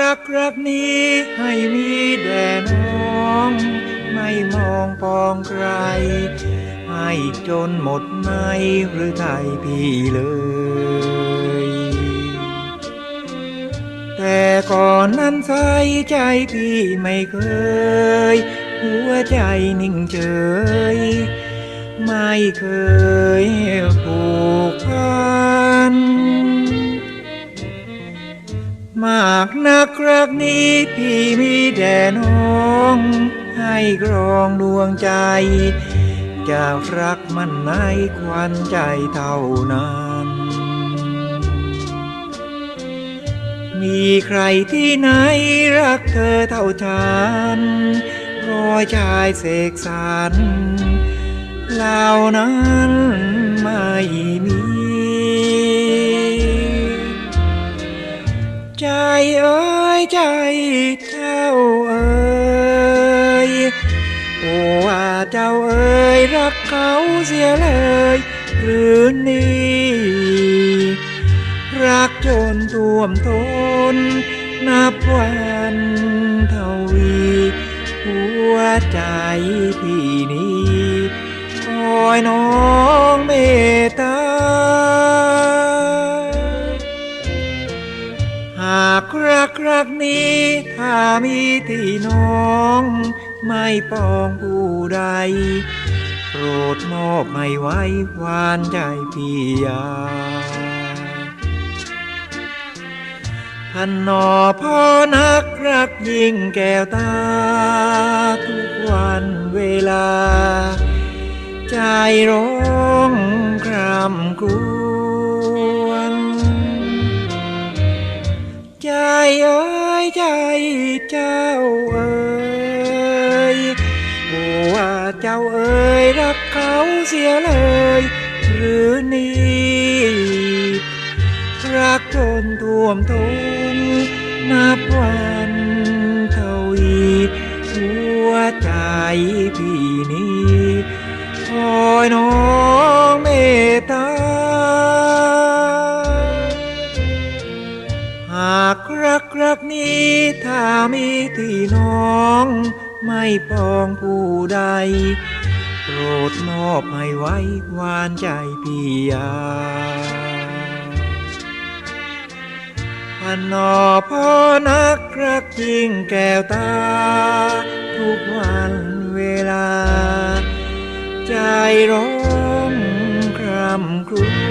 รักรักนี้ให้มีแด่น้อง ไม่มองปองใคร ให้จนหมดในหรือไทยพี่เลย แต่ก่อนนั้นใส่ใจพี่ไม่เคย หัวใจนิ่งเฉย ไม่เคยผูกพันากนักรักนี้พี่มีแด่น้อง ให้กรองดวงใจจะรักมันในควันใจเท่านั้น มีใครที่ไหนรักเธอเท่าฉันรอยชายเสกสรรเหล่านั้นไม่มี เอ้ยใจเจ้าเอ้ยว่าเจ้าเอ้ยรักเขาเสียเลย หรือนี่รักจนท่วมทนนับวันเทวี หัวใจพี่นี้คอยน้องเมตตา หากรักรักนี้ถ้ามีที่น้อง ไม่ปองผู้ใด โปรดมอบให้ไว้วานใจพี่ยาท่านนอพ่อนักรักยิ่งแก้วตา ทุกวันเวลา ใจร้อง อ้ยใจเจ้าเอ้ยโอ้ว่าเจ้าเอ้ยรักเขาเสียเลย หรือนี่รักจนท่วมทนนับวันเท่าอีหัวใจพี่นี้ มีที่น้องไม่ปองผู้ใด โปรดมอบให้ไว้วานใจพี่ยาพันนอพ่อนักรักยิ่งแก้วตา ทุกวันเวลา ใจร้องครำครว